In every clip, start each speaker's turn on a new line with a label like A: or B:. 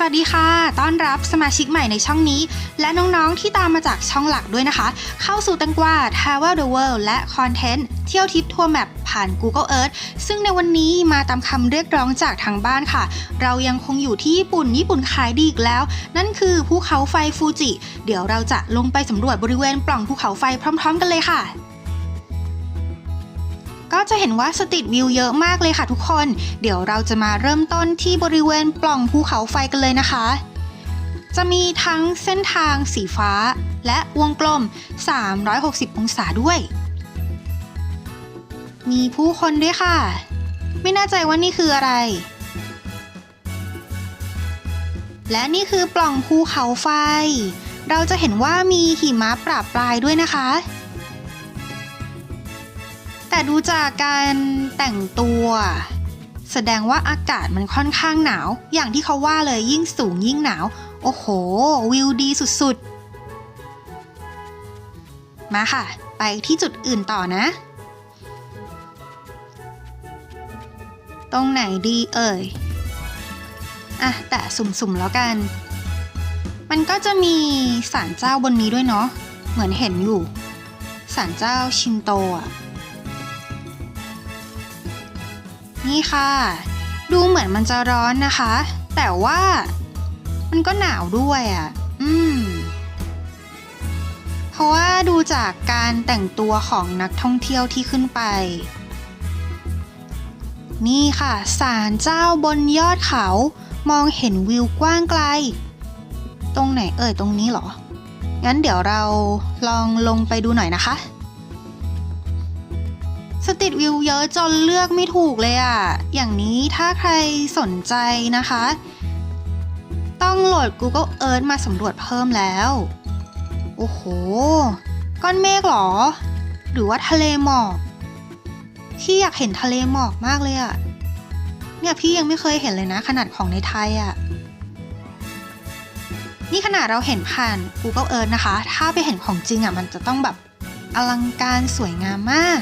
A: สวัสดีค่ะ ต้อนรับสมาชิกใหม่ในช่องนี้ และน้องๆที่ตามมาจากช่องหลักด้วยนะคะ เข้าสู่ตังกว่า Travel the World และคอนเทนต์เที่ยวทิปทัวร์แมปผ่าน Google Earth ซึ่งในวันนี้มาตามคำเรียกร้องจากทางบ้านค่ะ เรายังคงอยู่ที่ญี่ปุ่น ญี่ปุ่นขายดีอีกแล้ว นั่นคือภูเขาไฟฟูจิ เดี๋ยวเราจะลงไปสำรวจบริเวณปล่องภูเขาไฟพร้อม ๆ กันเลยค่ะ ก็จะเห็นว่าสตรีทวิวเยอะมากเลยค่ะทุกคน เดี๋ยวเราจะมาเริ่มต้นที่บริเวณปล่องภูเขาไฟกันเลยนะคะ จะมีทั้งเส้นทางสีฟ้า และวงกลม 360 องศาด้วย มีผู้คนด้วยค่ะ ไม่แน่ใจว่านี่คืออะไร และนี่คือปล่องภูเขาไฟ เราจะเห็นว่ามีหิมะปราบปลายด้วยนะคะ แต่ดูจากการแต่งตัว แสดงว่าอากาศมันค่อนข้างหนาว อย่างที่เขาว่าเลยยิ่งสูงยิ่งหนาว โอ้โห วิวดีสุดๆ มาค่ะ ไปที่จุดอื่นต่อนะ ตรงไหนดีเอ่ย อะ แต่สุ่มๆแล้วกัน มันก็จะมีศาลเจ้าบนนี้ด้วยเนาะ เหมือนเห็นอยู่ศาลเจ้าชินโตอะ นี่ค่ะ ดูเหมือนมันจะร้อนนะคะ แต่ว่ามันก็หนาวด้วยอะ่ะ อืม เพราะว่าดูจากการแต่งตัวของนักท่องเที่ยวที่ขึ้นไป นี่ค่ะศาลเจ้าบนยอดเขา มองเห็นวิวกว้างไกล ตรงไหนเอ่ยตรงนี้เหรอ งั้นเดี๋ยวเราลองลงไปดูหน่อยนะคะ สตรีทวิวเยอะจนเลือกไม่ถูกเลยอะ่ะ อย่างนี้ถ้าใครสนใจนะคะ ต้องโหลด Google Earth มาสำรวจเพิ่มแล้ว โอ้โห ก้อนเมฆหรอ หรือว่าทะเลหมอก พี่อยากเห็นทะเลหมอกมากเลยอะเนี่ยพี่ยังไม่เคยเห็นเลยนะขนาดของในไทยอะนี่ขนาดเราเห็นผ่าน Google Earth นะคะ ถ้าไปเห็นของจริงอะมันจะต้องแบบอลังการสวยงามมาก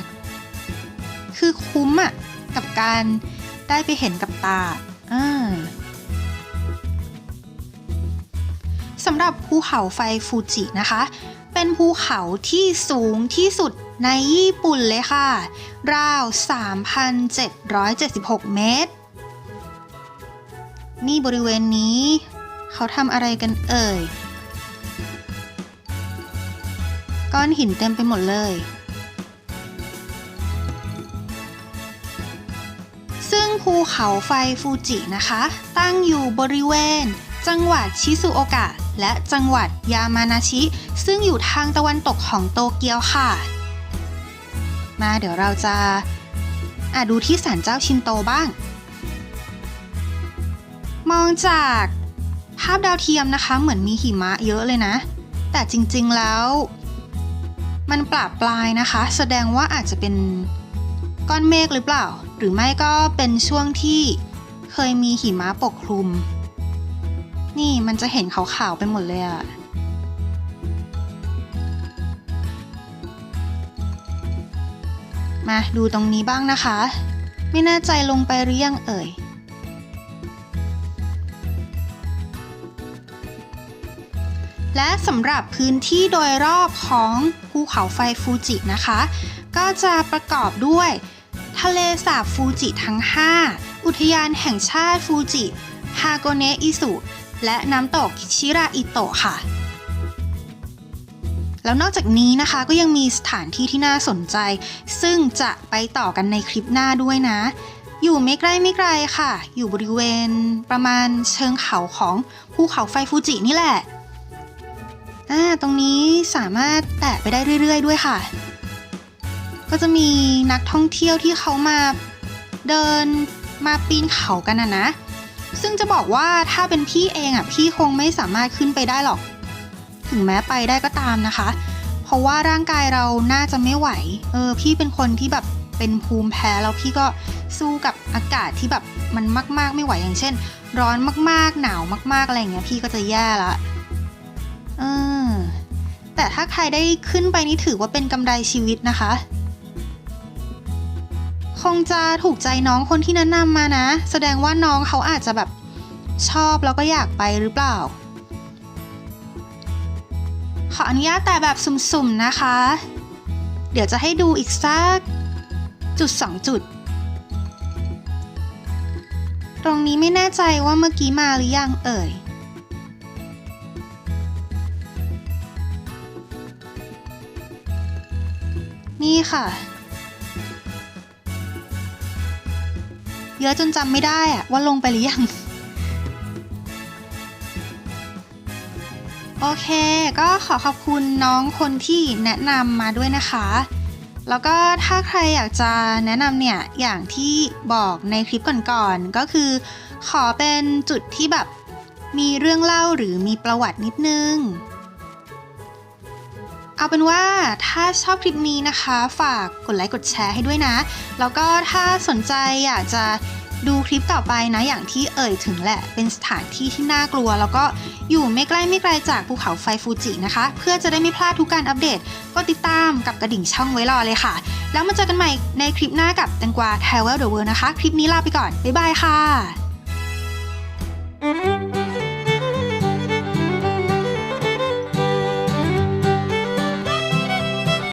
A: คือคุ้มอะกับการได้ไปเห็นกับตาอ่าสำหรับภูเขาไฟฟูจินะคะ เป็นภูเขาที่สูงที่สุดในญี่ปุ่นเลยค่ะ ราว 3,776 เมตร นี่บริเวณนี้ เขาทำอะไรกันเอ่ย ก้อนหินเต็มไปหมดเลย ภูเขาไฟฟูจินะคะ ตั้งอยู่บริเวณ จังหวัดชิซุโอกะ และจังหวัดยามานาชิ ซึ่งอยู่ทางตะวันตกของโตเกียวค่ะ มาเดี๋ยวเราจะอะดูที่ศาลเจ้าชินโตบ้าง มองจากภาพดาวเทียมนะคะ เหมือนมีหิมะเยอะเลยนะ แต่จริงๆแล้ว มันปราปลายนะคะ แสดงว่าอาจจะเป็นก้อนเมฆหรือเปล่า หรือไม่ก็เป็นช่วงที่เคยมีหิมะปกคลุม นี่มันจะเห็นขาวๆไปหมดเลยอะมาดูตรงนี้บ้างนะคะ ไม่แน่ใจลงไปหรือยังเอ่ย และสำหรับพื้นที่โดยรอบของภูเขาไฟฟูจินะคะ ก็จะประกอบด้วยะเลสาบฟูจิทั้ง 5 อุทยานแห่งชาติฟูจิ ฮาโกเนะอิสุ และน้ำตกชิราอิโตะค่ะ แล้วนอกจากนี้นะคะก็ยังมีสถานที่ที่น่าสนใจ ซึ่งจะไปต่อกันในคลิปหน้าด้วยนะ อยู่ไม่ใกล้ไม่ไกลค่ะ อยู่บริเวณประมาณเชิงเขาของภูเขาไฟฟูจินี่แหละอ่าตรงนี้สามารถแตะไปได้เรื่อย ๆ ด้วยค่ะ ก็จะมีนักท่องเที่ยวที่เขามาเดินมาปีนเขากันนะนะ ซึ่งจะบอกว่าถ้าเป็นพี่เองอะพี่คงไม่สามารถขึ้นไปได้หรอก ถึงแม้ไปได้ก็ตามนะคะ เพราะว่าร่างกายเราน่าจะไม่ไหว เออพี่เป็นคนที่แบบเป็นภูมิแพ้แล้วพี่ก็สู้กับอากาศที่แบบมันมาก ๆ ไม่ไหวอย่างเช่น ร้อนมากๆ หนาวมาก ๆ อะไรอย่างเงี้ยพี่ก็จะแย่ละเออแต่ถ้าใครได้ขึ้นไปนี่ถือว่าเป็นกำไรชีวิตนะคะ คงจะถูกใจน้องคนที่แนะนำมานะ แสดงว่าน้องเขาอาจจะแบบชอบแล้วก็อยากไปหรือเปล่า ขออนุญาตแต่แบบสุ่มๆนะคะ เดี๋ยวจะให้ดูอีกสักจุดสองจุด ตรงนี้ไม่แน่ใจว่าเมื่อกี้มาหรือยังเอ่ยนี่ค่ะ เยอะจนจำไม่ได้อะว่าลงไปหรือยัง โอเค ก็ขอขอบคุณน้องคนที่แนะนำมาด้วยนะคะ แล้วก็ถ้าใครอยากจะแนะนำเนี่ย อย่างที่บอกในคลิปก่อนๆ ก็คือ ขอเป็นจุดที่แบบมีเรื่องเล่าหรือมีประวัตินิดนึง เอาเป็นว่าถ้าชอบคลิปนี้นะคะ ฝากกดไลค์กดแชร์ให้ด้วยนะ แล้วก็ถ้าสนใจอยากจะดูคลิปต่อไปนะอย่างที่เอ่ยถึงแหละเป็นสถานที่ที่น่ากลัว แล้วก็อยู่ไม่ใกล้ไม่ไกลจากภูเขาไฟฟูจินะคะ เพื่อจะได้ไม่พลาดทุกการอัปเดต ก็ติดตามกับกระดิ่งช่องไว้รอเลยค่ะ แล้วมาเจอกันใหม่ในคลิปหน้ากับแตงกวา Travel the World นะคะ คลิปนี้ลาไปก่อน บ๊ายบายค่ะ